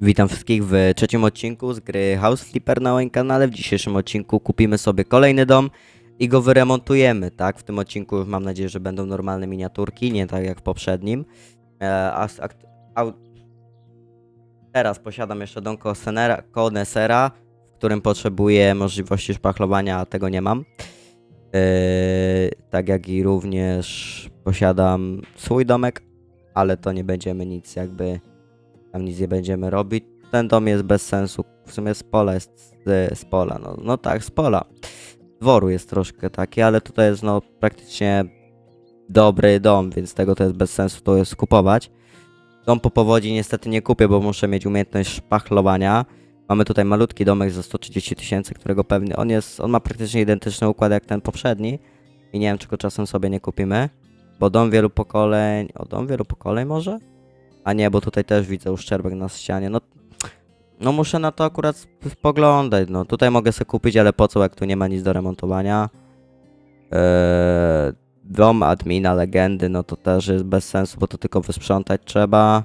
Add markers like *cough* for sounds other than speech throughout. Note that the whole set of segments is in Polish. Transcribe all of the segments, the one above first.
Witam wszystkich w trzecim odcinku z gry House Flipper na moim kanale. W dzisiejszym odcinku kupimy sobie kolejny dom i go wyremontujemy, tak? W tym odcinku już mam nadzieję, że będą normalne miniaturki, nie tak jak w poprzednim. E, teraz posiadam jeszcze dom Konesera, w którym potrzebuję możliwości szpachlowania, a tego nie mam. E, tak jak i również posiadam swój domek, ale to nie będziemy nic jakby tam nic nie będziemy robić. Ten dom jest bez sensu. W sumie z pola jest z, z pola. No, no tak, z pola. Dworu jest troszkę taki, ale tutaj jest no praktycznie dobry dom, więc tego to jest bez sensu to jest kupować. Dom po powodzi niestety nie kupię, bo muszę mieć umiejętność szpachlowania. Mamy tutaj malutki domek za 130 tysięcy, którego pewnie on jest, on ma praktycznie identyczny układ jak ten poprzedni. I nie wiem, czy go czasem sobie nie kupimy. Bo dom wielu pokoleń. O, dom wielu pokoleń może? A nie, bo tutaj też widzę uszczerbek na ścianie. No, no muszę na to akurat sp- spoglądać. No tutaj mogę sobie kupić, ale po co, jak tu nie ma nic do remontowania. Eee, dom admina legendy, no to też jest bez sensu, bo to tylko wysprzątać trzeba.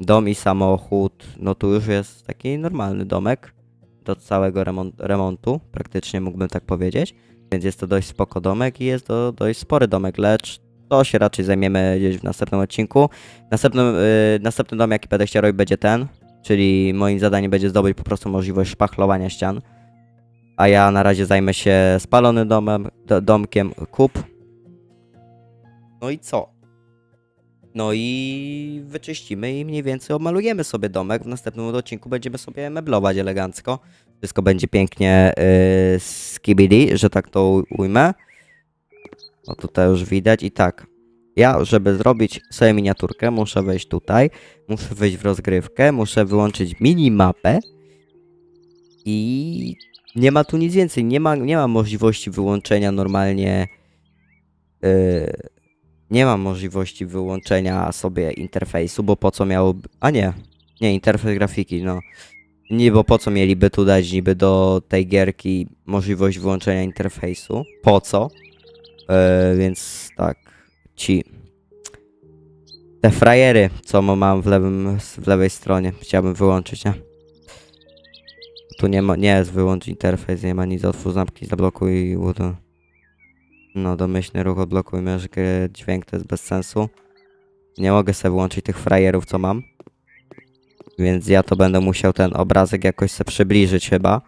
Dom i samochód, no tu już jest taki normalny domek do całego remont, remontu, praktycznie mógłbym tak powiedzieć. Więc jest to dość spoko domek i jest to dość spory domek, lecz to się raczej zajmiemy gdzieś w następnym odcinku. Następnym, yy, następny dom, jaki będę chciał robić, będzie ten. Czyli moim zadaniem będzie zdobyć po prostu możliwość szpachlowania ścian. A ja na razie zajmę się spalonym domem, do, domkiem kup. No i co? No i wyczyścimy i mniej więcej omalujemy sobie domek. W następnym odcinku będziemy sobie meblować elegancko. Wszystko będzie pięknie yy, skibidi, że tak to ujmę. No tutaj już widać i tak. Ja, żeby zrobić sobie miniaturkę, muszę wejść tutaj, muszę wejść w rozgrywkę, muszę wyłączyć minimapę i nie ma tu nic więcej. Nie ma, nie ma możliwości wyłączenia normalnie. Yy, nie ma możliwości wyłączenia sobie interfejsu, bo po co miałoby. A nie, nie, interfejs grafiki, no. Nie, bo po co mieliby tu dać niby do tej gierki możliwość wyłączenia interfejsu? Po co? E, więc tak, ci. Te frajery, co ma- mam w, lewym, w lewej stronie, chciałbym wyłączyć, nie? Tu nie ma, nie jest wyłącz interfejs, nie ma nic, otwórz zamki, zablokuj udo. No, domyślny ruch, odblokuj myszkę, dźwięk to jest bez sensu. Nie mogę sobie włączyć tych frajerów, co mam. Więc ja to będę musiał ten obrazek jakoś sobie przybliżyć chyba.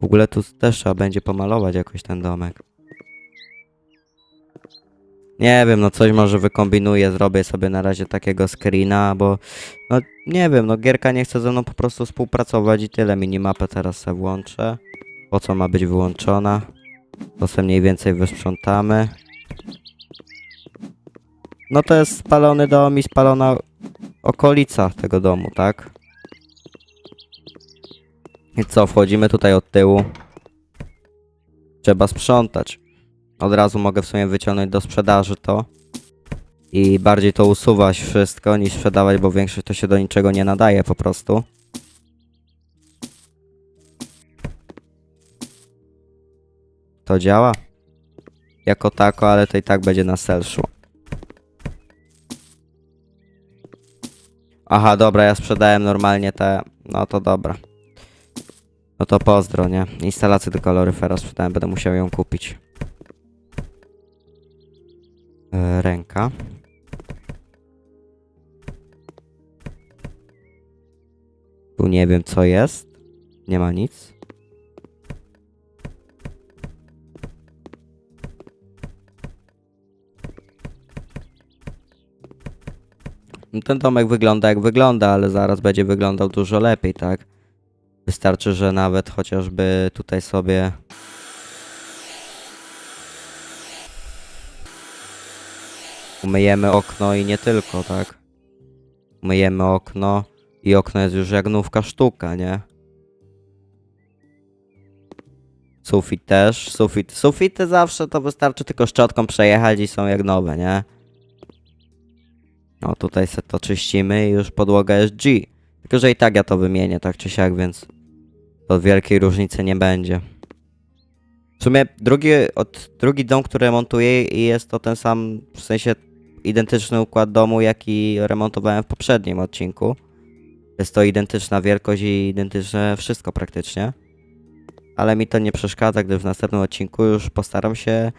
W ogóle tu też trzeba będzie pomalować jakoś ten domek. Nie wiem, no coś może wykombinuję, zrobię sobie na razie takiego screena, bo no nie wiem, no gierka nie chce ze mną po prostu współpracować i tyle. Minimapę teraz sobie włączę. Po co ma być wyłączona? To sobie mniej więcej wysprzątamy. No to jest spalony dom i spalona okolica tego domu, tak? I co, wchodzimy tutaj od tyłu. Trzeba sprzątać. Od razu mogę w sumie wyciągnąć do sprzedaży to. I bardziej to usuwać wszystko niż sprzedawać, bo większość to się do niczego nie nadaje po prostu. To działa? Jako tako, ale to i tak będzie na sel szło. Aha, dobra, ja sprzedałem normalnie te... No to dobra. No to pozdro, nie? Instalację do kaloryfera sprzedałem, będę musiał ją kupić. E, ręka. Tu nie wiem co jest. Nie ma nic. Ten domek wygląda jak wygląda, ale zaraz będzie wyglądał dużo lepiej, tak? Wystarczy, że nawet chociażby tutaj sobie. Umyjemy okno i nie tylko, tak? Umyjemy okno i okno jest już jak nówka sztuka, nie? Sufit też, sufit. Sufity zawsze to wystarczy tylko szczotką przejechać i są jak nowe, nie? No tutaj se to czyścimy i już podłoga jest G. Tylko, że i tak ja to wymienię, tak czy siak, więc to wielkiej różnicy nie będzie. W sumie drugi, od, drugi dom, który remontuję i jest to ten sam, w sensie identyczny układ domu, jaki remontowałem w poprzednim odcinku. Jest to identyczna wielkość i identyczne wszystko praktycznie. Ale mi to nie przeszkadza, gdyż w następnym odcinku już postaram się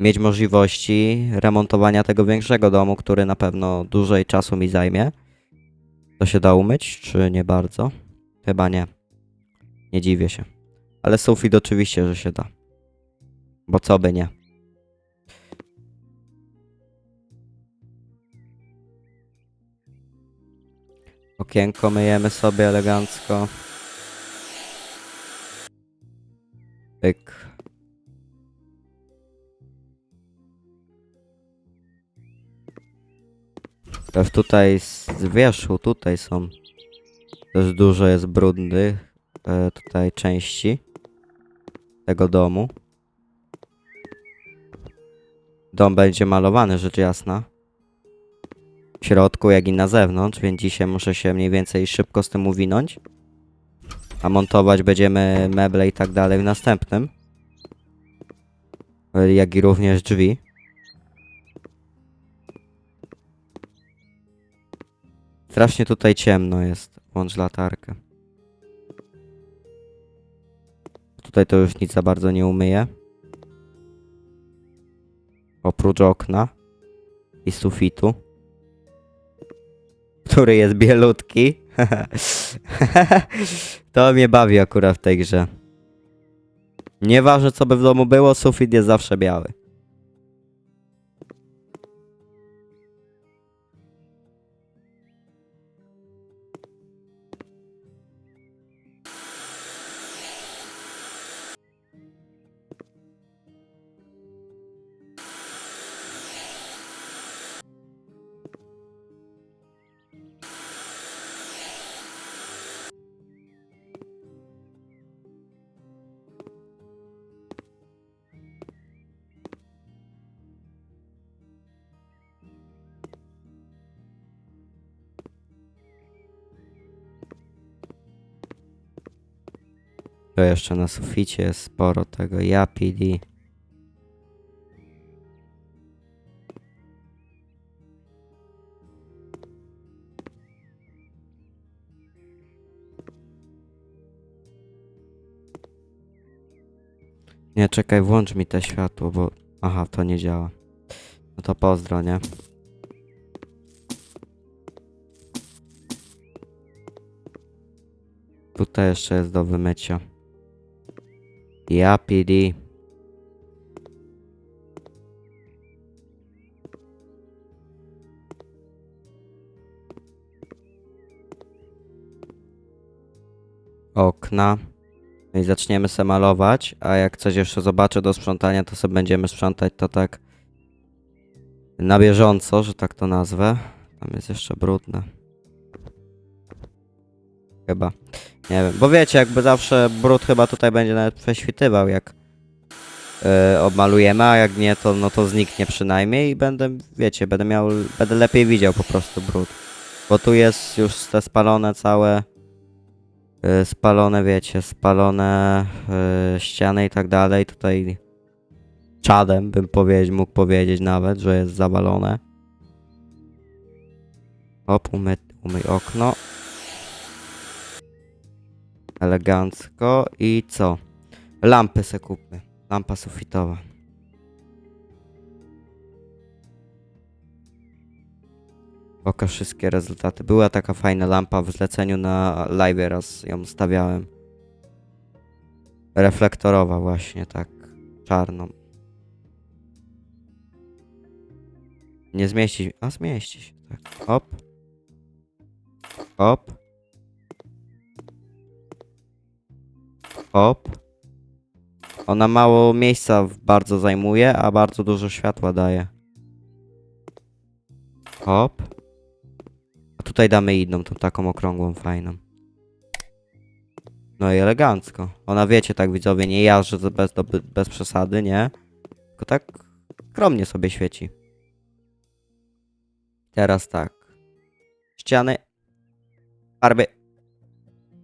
mieć możliwości remontowania tego większego domu, który na pewno dłużej czasu mi zajmie. To się da umyć, czy nie bardzo? Chyba nie. Nie dziwię się. Ale sufit oczywiście, że się da. Bo co by nie. Okienko myjemy sobie elegancko. Pyk. Też tutaj z wierzchu, tutaj są też dużo jest brudnych e, tutaj części tego domu. Dom będzie malowany, rzecz jasna. W środku, jak i na zewnątrz, więc dzisiaj muszę się mniej więcej szybko z tym uwinąć. A montować będziemy meble i tak dalej w następnym. E, Jak i również drzwi. Strasznie tutaj ciemno jest. Włącz latarkę. Tutaj to już nic za bardzo nie umyję. Oprócz okna i sufitu, który jest bielutki. *laughs* to mnie bawi akurat w tej grze. Nieważne co by w domu było, sufit jest zawsze biały. To jeszcze na suficie jest sporo tego Yapid. Nie, czekaj, włącz mi te światło, bo... Aha, to nie działa. No to pozdro, nie? Tutaj jeszcze jest do wymycia. Ja PD. Okna. No I zaczniemy se malować, a jak coś jeszcze zobaczę do sprzątania, to sobie będziemy sprzątać to tak na bieżąco, że tak to nazwę. Tam jest jeszcze brudne. Chyba. Nie wiem, bo wiecie, jakby zawsze brud chyba tutaj będzie nawet prześwitywał, jak yy, obmalujemy, a jak nie, to no to zniknie przynajmniej i będę, wiecie, będę miał, będę lepiej widział po prostu brud. Bo tu jest już te spalone całe, yy, spalone, wiecie, spalone yy, ściany i tak dalej, tutaj czadem bym powiedzieć, mógł powiedzieć nawet, że jest zawalone. Hop, umy, umyj okno. Elegancko. I co? Lampy se kupmy. Lampa sufitowa. Pokaż wszystkie rezultaty. Była taka fajna lampa w zleceniu na live raz ją stawiałem. Reflektorowa właśnie, tak. Czarną. Nie zmieści się. A zmieści się, tak. Hop. Hop. Hop. Ona mało miejsca bardzo zajmuje, a bardzo dużo światła daje. Hop. A tutaj damy inną, tą taką okrągłą, fajną. No i elegancko. Ona wiecie, tak widzowie, nie jarzy bez, do- bez przesady, nie? Tylko tak skromnie sobie świeci. Teraz tak. Ściany. Farby.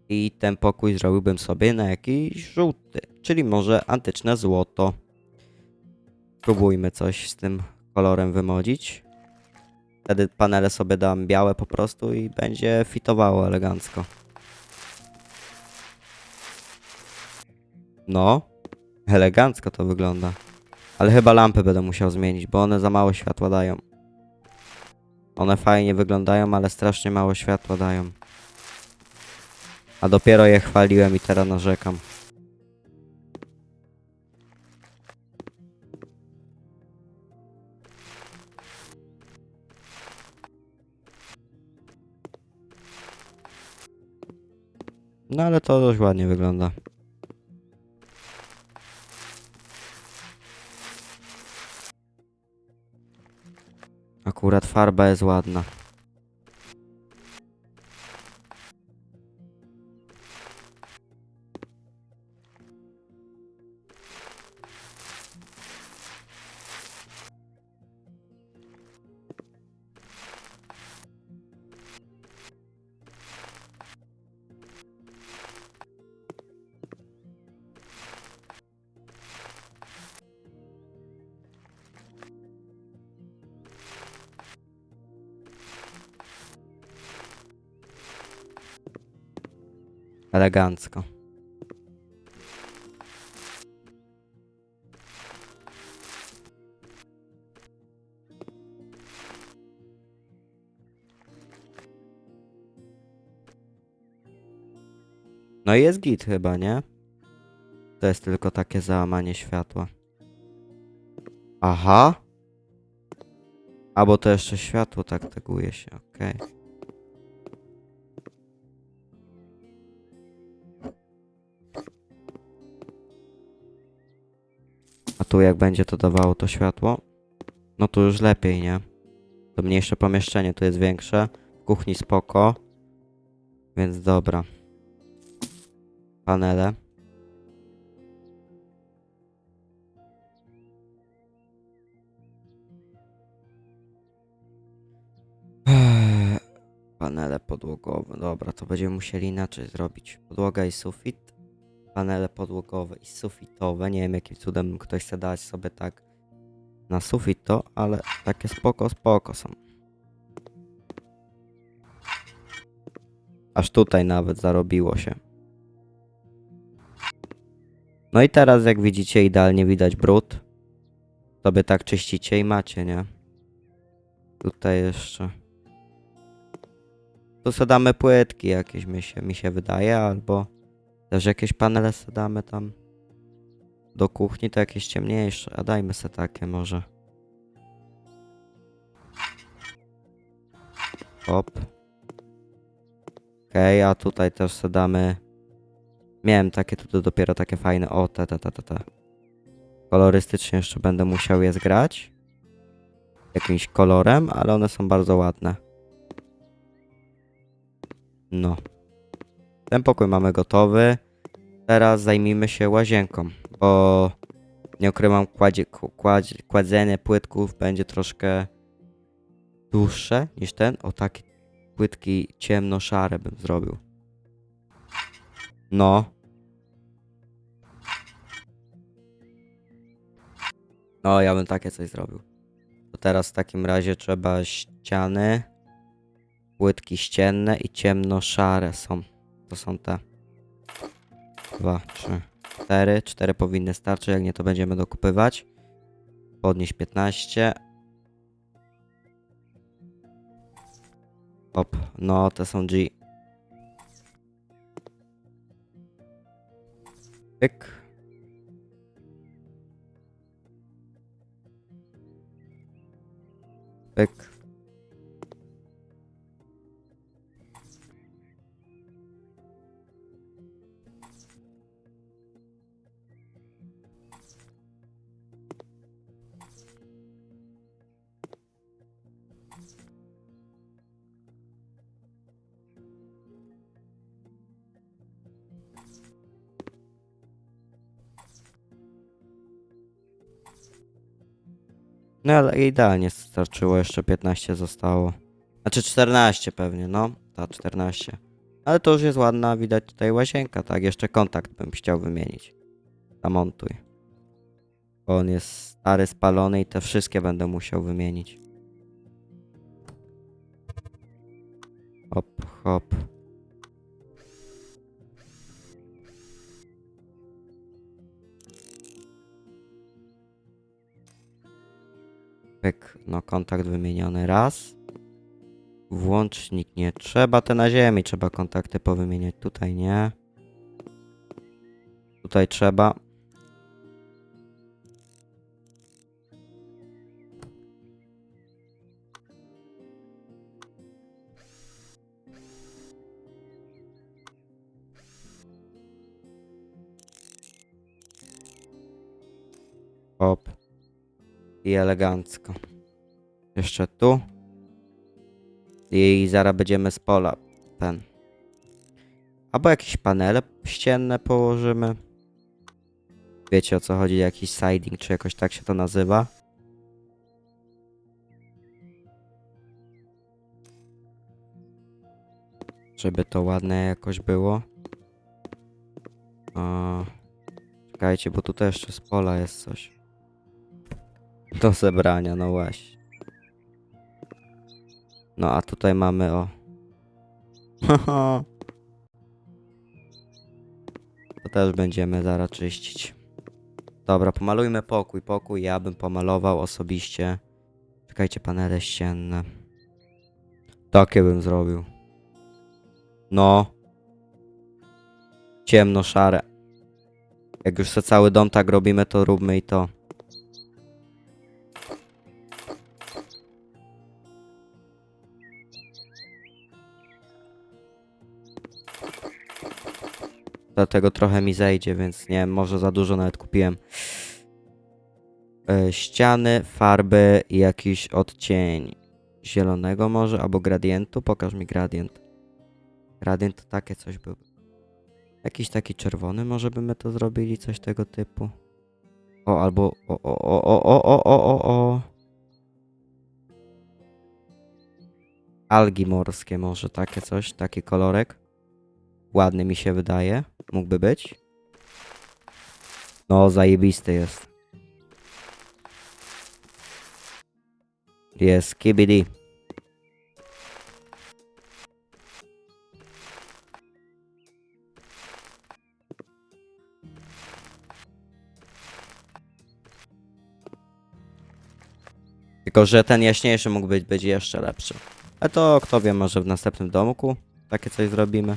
I ten pokój zrobiłbym sobie na jakiś żółty, czyli może antyczne złoto. Próbujmy coś z tym kolorem wymodzić. Wtedy panele sobie dam białe po prostu i będzie fitowało elegancko. No, elegancko to wygląda. Ale chyba lampy będę musiał zmienić, bo one za mało światła dają. One fajnie wyglądają, ale strasznie mało światła dają. A dopiero je chwaliłem i teraz narzekam. No ale to dość ładnie wygląda. Akurat farba jest ładna. Elegancko. No i jest git chyba, nie? To jest tylko takie załamanie światła. Aha. Albo to jeszcze światło tak teguje się, okej. A tu jak będzie to dawało to światło, no to już lepiej, nie? To mniejsze pomieszczenie, tu jest większe. W kuchni spoko. Więc dobra. Panele. Eee, Panele podłogowe. Dobra, to będziemy musieli inaczej zrobić. Podłoga i sufit panele podłogowe i sufitowe. Nie wiem jakim cudem ktoś chce dać sobie tak na sufit to, ale takie spoko, spoko są. Aż tutaj nawet zarobiło się. No i teraz jak widzicie idealnie widać brud. Sobie tak czyścicie i macie, nie? Tutaj jeszcze. Tu sobie damy płytki jakieś mi się, mi się wydaje, albo też jakieś panele sobie damy tam do kuchni, to jakieś ciemniejsze. A dajmy se takie może. Hop. Okej, a tutaj też sobie damy... Miałem takie, tu dopiero takie fajne. O, te, te, te, te, te. Kolorystycznie jeszcze będę musiał je zgrać. Jakimś kolorem, ale one są bardzo ładne. No. Ten pokój mamy gotowy. Teraz zajmijmy się łazienką, bo nie ukrywam, kładzie, kładzie, kładzenie płytków będzie troszkę dłuższe niż ten. O takie płytki ciemno-szare bym zrobił. No. No, ja bym takie coś zrobił. To teraz w takim razie trzeba ściany, płytki ścienne i ciemno-szare są. To są te. Dwa, trzy, cztery. Cztery powinny starczyć, jak nie to będziemy dokupywać. Podnieść 15. Op, no te są G. Pyk. Pyk. No ale idealnie starczyło, jeszcze 15 zostało. Znaczy 14 pewnie, no. Ta 14. Ale to już jest ładna, widać tutaj łazienka, tak? Jeszcze kontakt bym chciał wymienić. Zamontuj. Bo on jest stary, spalony i te wszystkie będę musiał wymienić. Hop, hop. Pyk, no kontakt wymieniony raz. Włącznik nie trzeba, te na ziemi trzeba kontakty powymieniać, tutaj nie. Tutaj trzeba. I elegancko. Jeszcze tu. I zaraz będziemy z pola. Ten. Albo jakieś panele ścienne położymy. Wiecie o co chodzi? Jakiś siding, czy jakoś tak się to nazywa. Żeby to ładne jakoś było. O, czekajcie, bo tutaj jeszcze z pola jest coś. Do zebrania, no właśnie. No a tutaj mamy o. *laughs* To też będziemy zaraz czyścić. Dobra, pomalujmy pokój. Pokój ja bym pomalował osobiście. Czekajcie, panele ścienne. Takie bym zrobił. No. Ciemno, szare. Jak już se cały dom tak robimy, to róbmy i to. Dlatego trochę mi zejdzie, więc nie może za dużo nawet kupiłem. E, ściany, farby i jakiś odcień zielonego może, albo gradientu. Pokaż mi gradient. Gradient to takie coś był. Jakiś taki czerwony może by my to zrobili, coś tego typu. O, albo o, o, o, o, o, o, o, o, o. Algi morskie może, takie coś, taki kolorek. Ładny mi się wydaje. Mógłby być. No, zajebisty jest. Jest KBD. Tylko, że ten jaśniejszy mógł być, być jeszcze lepszy. A to kto wie, może w następnym domku takie coś zrobimy.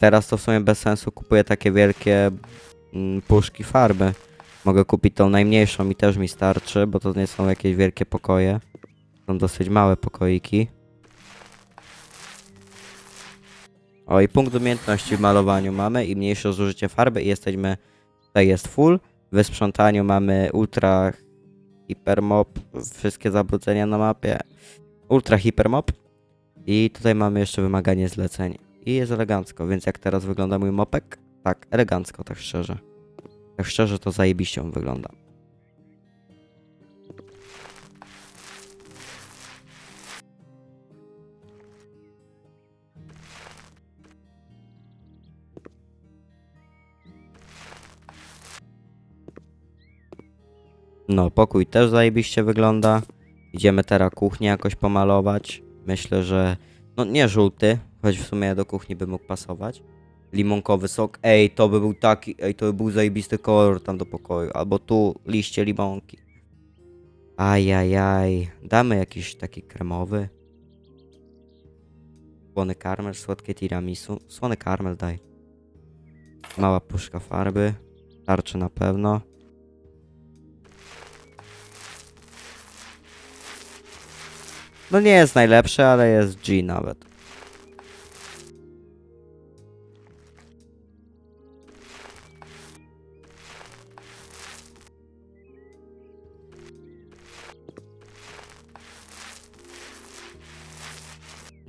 Teraz to w sumie bez sensu kupuję takie wielkie mm, puszki farby. Mogę kupić tą najmniejszą i też mi starczy, bo to nie są jakieś wielkie pokoje. Są dosyć małe pokoiki. O i punkt umiejętności w malowaniu mamy i mniejsze zużycie farby i jesteśmy, tutaj jest full. W sprzątaniu mamy ultra hipermop, wszystkie zabrudzenia na mapie. Ultra hipermop. I tutaj mamy jeszcze wymaganie zleceń. I jest elegancko, więc jak teraz wygląda mój mopek? Tak, elegancko, tak szczerze. Tak szczerze to zajebiście on wygląda. No, pokój też zajebiście wygląda. Idziemy teraz kuchnię jakoś pomalować. Myślę, że no nie żółty, choć w sumie do kuchni by mógł pasować. Limonkowy sok. Ej, to by był taki, ej, to by był zajebisty kolor tam do pokoju. Albo tu liście limonki. Ajajaj. Damy jakiś taki kremowy. Słony karmel, słodkie tiramisu. Słony karmel daj. Mała puszka farby. Starczy na pewno. No nie jest najlepszy, ale jest G nawet.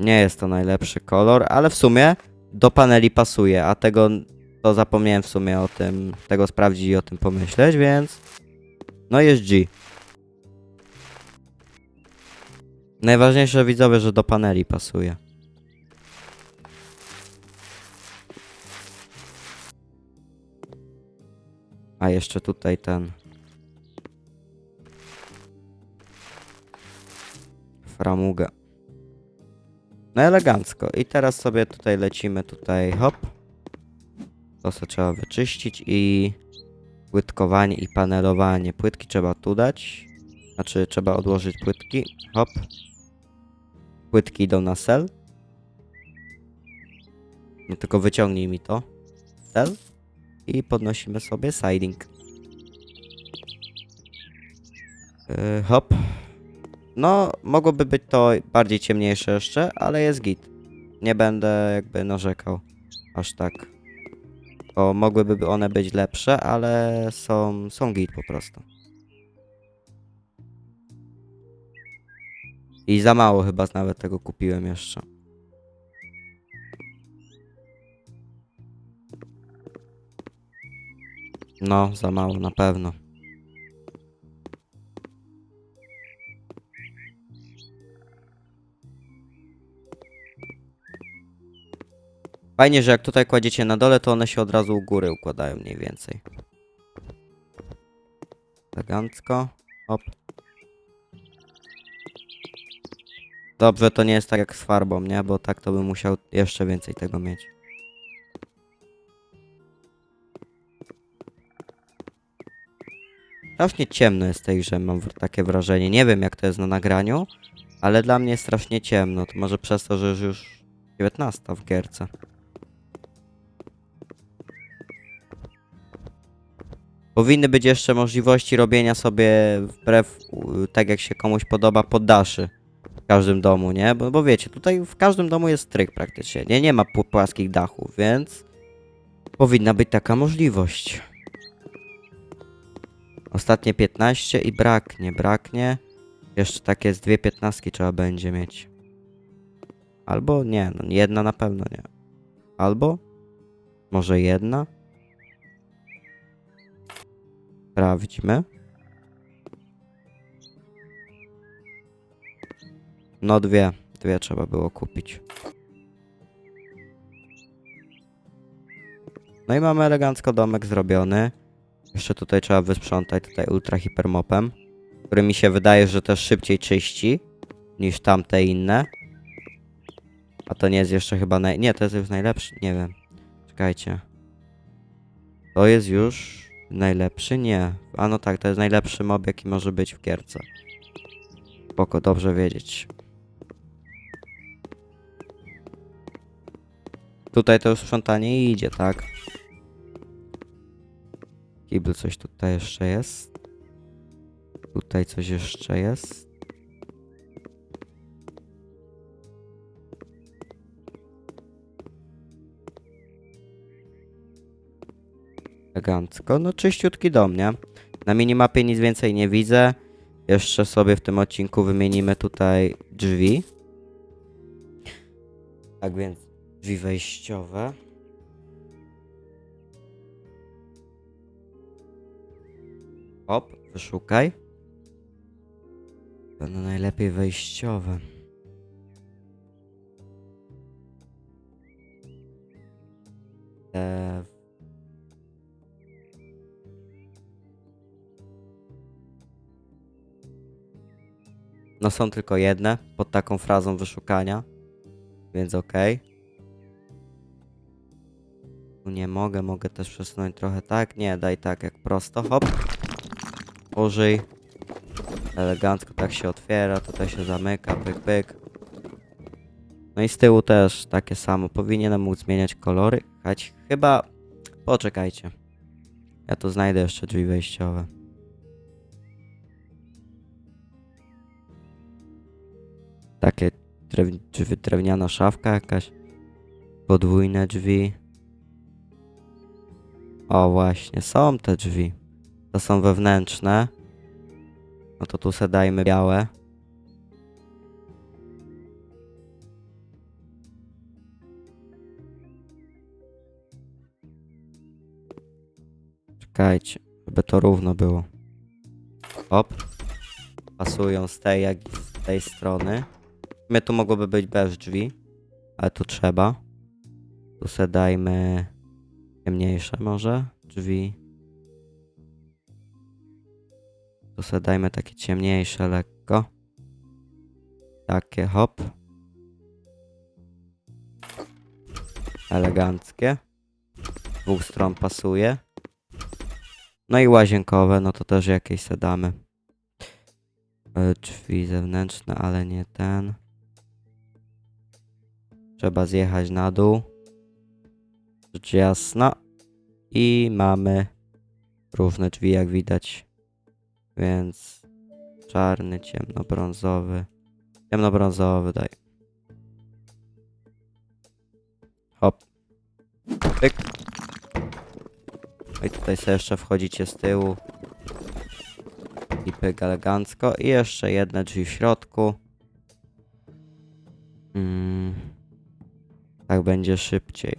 Nie jest to najlepszy kolor, ale w sumie do paneli pasuje, a tego to zapomniałem w sumie o tym, tego sprawdzić i o tym pomyśleć, więc no jest G. Najważniejsze widzowie, że do paneli pasuje. A jeszcze tutaj ten. Framugę. No elegancko. I teraz sobie tutaj lecimy, tutaj hop. To sobie trzeba wyczyścić i płytkowanie i panelowanie. Płytki trzeba tu dać. Znaczy trzeba odłożyć płytki. Hop. Płytki idą na sel. No tylko wyciągnij mi to. Sel. I podnosimy sobie siding. Yy, hop. No, mogłoby być to bardziej ciemniejsze jeszcze, ale jest git. Nie będę jakby narzekał aż tak. Bo mogłyby one być lepsze, ale są, są git po prostu. I za mało chyba nawet tego kupiłem jeszcze. No, za mało na pewno. Fajnie, że jak tutaj kładziecie na dole, to one się od razu u góry układają mniej więcej. Elegancko. Hop. Dobrze, to nie jest tak jak z farbą, nie? Bo tak to bym musiał jeszcze więcej tego mieć. Strasznie ciemno jest tej grze, mam takie wrażenie. Nie wiem jak to jest na nagraniu, ale dla mnie strasznie ciemno. To może przez to, że już 19 w gierce. Powinny być jeszcze możliwości robienia sobie wbrew tak jak się komuś podoba poddaszy w każdym domu, nie? Bo, bo wiecie, tutaj w każdym domu jest tryk praktycznie, nie? Nie ma płaskich dachów, więc powinna być taka możliwość. Ostatnie 15 i braknie, braknie. Jeszcze takie z dwie piętnastki trzeba będzie mieć. Albo nie, no jedna na pewno nie. Albo może jedna? Sprawdźmy. No dwie, dwie trzeba było kupić. No i mamy elegancko domek zrobiony. Jeszcze tutaj trzeba wysprzątać tutaj ultra hipermopem, który mi się wydaje, że też szybciej czyści niż tamte inne. A to nie jest jeszcze chyba naj... Nie, to jest już najlepszy, nie wiem. Czekajcie. To jest już najlepszy? Nie. A no tak, to jest najlepszy mob, jaki może być w gierce. Spoko, dobrze wiedzieć. Tutaj to już sprzątanie idzie, tak? Kibel coś tutaj jeszcze jest. Tutaj coś jeszcze jest. Elegancko. No czyściutki dom, nie? Na minimapie nic więcej nie widzę. Jeszcze sobie w tym odcinku wymienimy tutaj drzwi. Tak więc drzwi wejściowe. Hop, wyszukaj. Będą najlepiej wejściowe. Te... No są tylko jedne pod taką frazą wyszukania, więc okej. Tu nie mogę, mogę też przesunąć trochę tak. Nie, daj tak jak prosto, hop. Użyj. Elegancko tak się otwiera, tutaj się zamyka, pyk, pyk. No i z tyłu też takie samo. Powinienem móc zmieniać kolory. Chać chyba... Poczekajcie. Ja tu znajdę jeszcze drzwi wejściowe. Takie drew... drzwi, drewniana szafka jakaś. Podwójne drzwi. O właśnie, są te drzwi. To są wewnętrzne. No to tu se dajmy białe. Czekajcie, żeby to równo było. Hop. Pasują z tej jak i z tej strony. My tu mogłoby być bez drzwi, ale tu trzeba. Tu se dajmy ciemniejsze może drzwi. To sobie dajmy takie ciemniejsze lekko. Takie hop. Eleganckie. Z dwóch stron pasuje. No i łazienkowe, no to też jakieś se damy. E, Drzwi zewnętrzne, ale nie ten. Trzeba zjechać na dół. Rzecz jasna. I mamy różne drzwi, jak widać. Więc czarny, ciemnobrązowy. Ciemnobrązowy daj. Hop. Pyk. No I tutaj sobie jeszcze wchodzicie z tyłu. I pyk elegancko. I jeszcze jedne drzwi w środku. Mm. Tak będzie szybciej.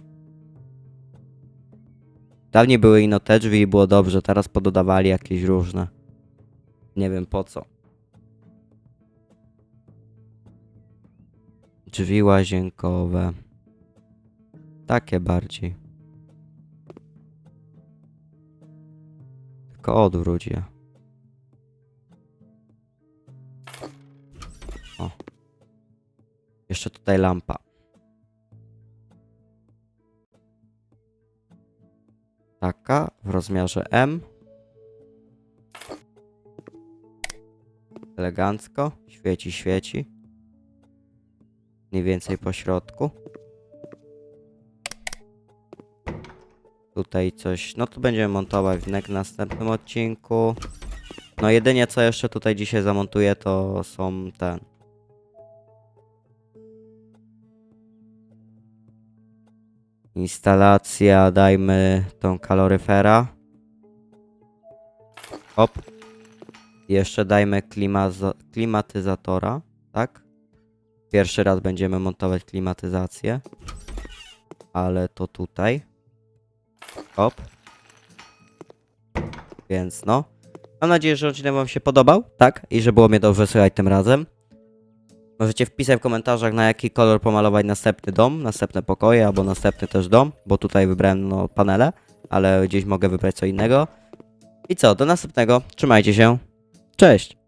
Dawniej były ino te drzwi i było dobrze, teraz pododawali jakieś różne. Nie wiem po co. Drzwi łazienkowe. Takie bardziej. Tylko odwróć je. O. Jeszcze tutaj lampa. Taka w rozmiarze M. Elegancko. Świeci, świeci. Mniej więcej po środku. Tutaj coś. No tu będziemy montować w nek- następnym odcinku. No jedynie co jeszcze tutaj dzisiaj zamontuję to są ten. Instalacja, dajmy tą kaloryfera. Hop. Jeszcze dajmy klimatyzatora, tak? Pierwszy raz będziemy montować klimatyzację. Ale to tutaj. Hop. Więc no. Mam nadzieję, że odcinek wam się podobał, tak? I że było mnie dobrze słychać tym razem. Możecie wpisać w komentarzach, na jaki kolor pomalować następny dom, następne pokoje, albo następny też dom, bo tutaj wybrałem no, panele, ale gdzieś mogę wybrać co innego. I co, do następnego. Trzymajcie się. Cześć!